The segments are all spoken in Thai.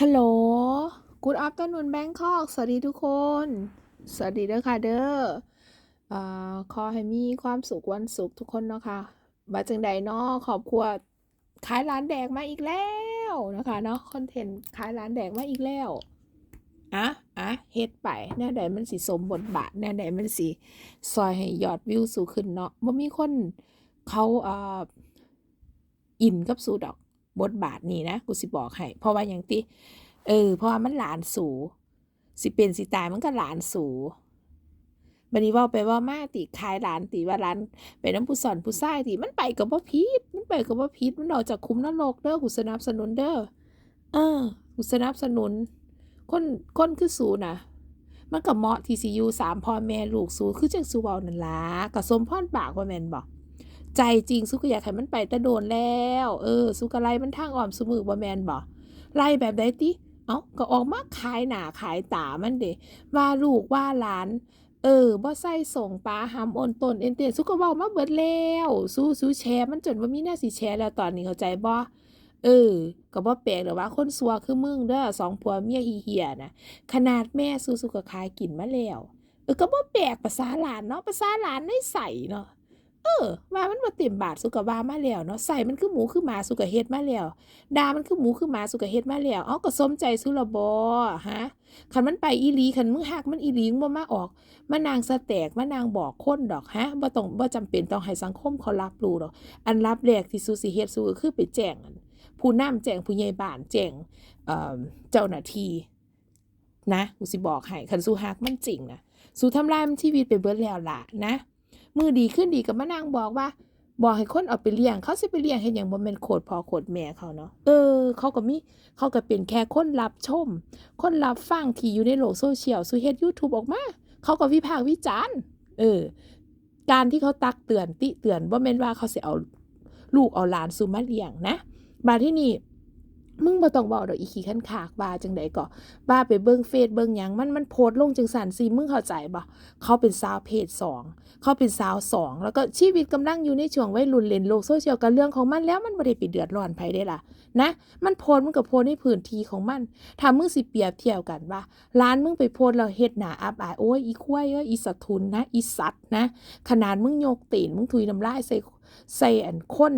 ฮัลโหล Good afternoon Bangkok สวัสดีทุกคน สวัสดีเด้อค่ะเด้ออ่าขอให้มีความสุขวันศุกร์ทุกคนเนาะค่ะมาจังใดเนาะขอบครัวขายร้านแดกมาอีกแล้วนะคะเนาะคอนเทนต์ขายร้านแดกมาอีกแล้วอะอะเฮ็ดไปแน่ใดมันสิสมบทบาทแน่ใดมันสิซอยให้ยอดวิวสูงขึ้นเนาะบ่มีคนเขาอ่าอินกับสูดอก บทบาทนี้นะกูสิบอกให้เพราะว่าอย่างติเออ เพราะว่ามันหลานสูสิเป็นสิตายมันก็หลานสูบัดนี้ว่าไปว่ามาติขายหลานติว่าหลานไปน้ำผู้สอนผู้ชายติมันไปกับบ่ผิดมันไปกับบ่ผิดมันออกจากคุ้มนรกเด้อกูสนับสนุนเด้อเออกูสนับสนุนคนคนคือสูน่ะมันก็เหมาะที่สิอยู่สามพ่อแม่ลูกสูคือจังสูเว้านั่นล่ะก็สมพรปากว่าแมนบ่ ใจจริงสุก็อยากให้มันไปแต่โดนแล้ว เออ สุก็ไลมันทางอ้อมซุมือบ่แมนบ่ไล่แบบใดติเอ้าก็ออกมาขายหนาขายตามันเด้ว่าลูกว่าหลาน เออบ่ใส่ส่งปลาหำโอนตนเอ็นเตสุก็เว้ามาเบิดแล้วสู้สู้แชร์มันจนว่ามีหน้าสิแชร์แล้วตอนนี้เข้าใจบ่เออ ก็บ่แปลกหรอกว่าคนซัวคือมึงเด้อสองผัวเมียอีเหียนะขนาดแม่สู้สุก็ขายกินมาแล้วเออก็บ่แปลกภาษาหลานเนาะภาษาหลานได้ใส่เนาะ เออว่ามันบ่เต็มบาทสุกว่ามาแล้วเนาะใส่มันคือหมูคือหมาสุกเฮ็ดมาแล้วดามันคือหมูคือหมาสุกเฮ็ดมาแล้วเอ้าก็สมใจสุละบ่ฮะคันมันไปอีหลีคันมึงฮักมันอีหลีงบ่มาออกมานางสแตกมานางบอกคนดอกฮะบ่ต้องบ่จำเป็นต้องให้สังคมเขารับรู้ดอก อันรับแรกที่สุสิเฮ็ดสุก็คือไปแจ้งผู้นำแจ้งผู้ใหญ่บ้านแจ้งเอ่อเจ้าหน้าที่นะกูสิบอกให้คันสู้ฮักมันจริงนะสู้ทำลายมันชีวิตไปเบิดแล้วล่ะนะ มือดีขึ้นดีก็มานางบอกว่า บอกให้คนเอาไปเลี้ยง เขาสิไปเลี้ยงเฮ็ดหยังบ่แม่นโคตรพ่อโคตรแม่เขาเนาะเออ เขาก็มีเขาก็เป็นแค่คนรับชม คนรับฟังที่อยู่ในโลกโซเชียลสู่เฮ็ด YouTube ออกมา เขาก็วิพากษ์วิจารณ์เออ การที่เขาตักเตือนติเตือนบ่แม่นว่าเขาสิเอาลูกเอาหลานสู่มาเลี้ยงนะบาที่นี่ มึงบ่ต้องเว้าดอกอีขี้คันขากว่าจังใดก็ว่าไปเบิ่งเฟซเบิ่งหยังมันมันโพสต์ลงจังซั่นสิมึงเข้าใจบ่เขาเป็นสาวเพศสองเขาเป็นสาวสองแล้วก็ชีวิตกำลังอยู่ในช่วงวัยรุ่นเล่นโลกโซเชียลกับเรื่องของมันแล้วมันบ่ได้ไปเดือดร้อนไผได้ล่ะนะมันโพสต์มันก็โพสต์ในพื้นที่ของมันถ้ามึงสิเปรียบเทียบกันว่าร้านมึงไปโพสต์แล้วเฮ็ดหน้าอับอายโอ้ยอีควายเอ้ยอีสะทุนนะอีสัตว์นะ ขนาดมึงโยกตีนมึงถุยน้ำลายใส่ใส่อันคน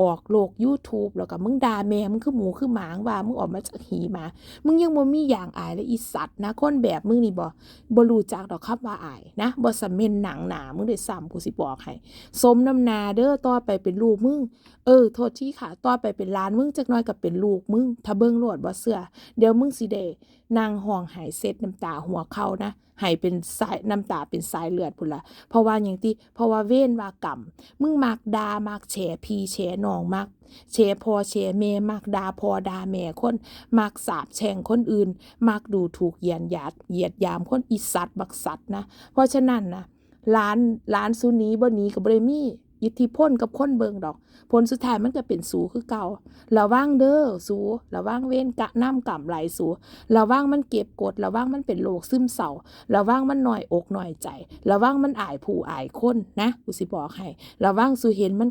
ออกโลก YouTube แล้วก็มึงด่าแม่มึงคือหมูคือหมาว่ามึงออกมาจากหีมา มึงยังบ่มีอย่างอายและอีสัตว์นะคนแบบมึงนี่บ่บ่รู้จักดอกครับว่าอายนะบ่สำเม็นหนังหนามึงได้ซ้ำกูสิบอกให้สมน้ำนาเด้อต่อไปเป็นลูกมึงเออโทษทีค่ะต่อไปเป็นหลานมึงจักน้อยก็เป็นลูกมึงถ้าเบิ่งโลดบ่เชื่อเดี๋ยวมึงสิได้นางห้องไห้เซ็ดน้ำตาหัวเขานะให้เป็นสายน้ำตาเป็นสายเลือดพุ่นละเพราะว่าหยังติเพราะว่าเว้นว่ากรรมมึงมักดามักแฉพีแฉนองมักแฉพอแฉแม่มักดาพอดาแม่คน มักสาบแช่งคนอื่น มักดูถูกเหยียดหยาดเหยียดยามคนอีสัตบักสัตนะ เพราะฉะนั้นนะร้านร้านซูนี้บ่หนี้ก็บ่ได้มีอิทธิพลกับคนเบิงดอก ผลสุดท้ายมันก็เป็นสูคือเก่าระวังเด้อสูระวังเว้นกะน้ำกำไหลสูระวังมันเก็บกดระวังมันเป็นโรคซึมเศร้าระวังมันหน่อยอกหน่อยใจระวังมันอายผู้อายคนนะกูสิบอกให้ระวังสูเห็นมัน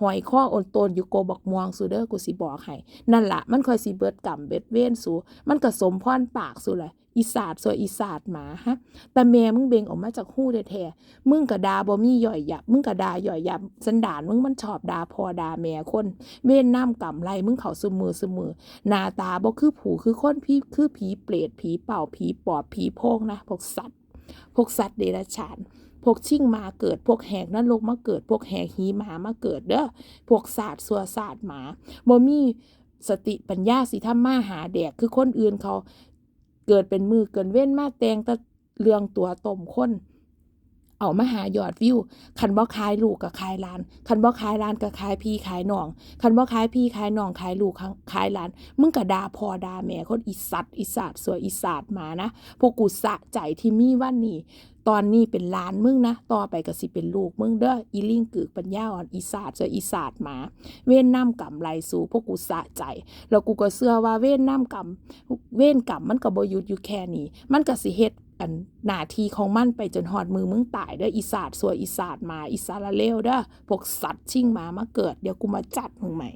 หอยข้อโอนโตนอยู่โกบักม่วงสูเด้อกูสิบอกให้นั่นละมันคอยสิเบิดกรรมเบ็ดเว้นสูมันก็สมพรปากสูเลยอีสาดสวยอีสาดหมาฮะแต่แม่มึงเบงออกมาจากหู้แท้ๆมึงกระดาบ่มีย่อยยับมึงกระดาย่อยยับสันดานมึงมันชอบดาพอดาแม่คนเว้นน้ำกำไรมึงเขาซุมือซุมือหน้าตาบ่คือผูคือคนพี่คือผีเปรตผีเป่าผีปอบผีโพงนะพวกสัตว์พวกสัตว์เดรัจฉาน พวกชิ่งมาเกิด พวกแหกนรกมาเกิด พวกแหกหีหมามาเกิดเด้อพวกศาสตร์สัวศาสตร์หมาบ่มีสติปัญญาสิทำมาหาแดกคือคนอื่นเขาเกิดเป็นมือเกินเว้นมาแตงตะเรื่องตัวต้มคน เอามาหายอดวิวคันบ่ขายลูกกับขายหลาน คันบ่ขายหลานกับขายพี่ขายน้อง คันบ่ขายพี่ขายน้องขายลูกขายหลาน มึงก็ด่าพ่อด่าแม่คนอีสัตว์อีสาดสวยอีสาดหมานะพวกกูสะใจที่มีวันนี้ตอนนี้เป็นหลานมึงนะ ต่อไปก็สิเป็นลูกมึงเด้ออีลิงกึกปัญญาอ่อนอีสาดสวยอีสาดหมา เว้นน้ำกำไรสู่พวกกูสะใจ แล้วกูก็เชื่อว่าเว้นน้ำกำเว้นกำมันก็บ่หยุดอยู่แค่นี้ มันก็สิเฮ็ด อันหน้าที่ของมันไปจนหอดมือมึงตายเด้ออีสาดสัวอีสาดมาอีสาละเลวเด้อพวกสัตว์ชิงมามาเกิดเดี๋ยวกูมาจัดมึงใหม่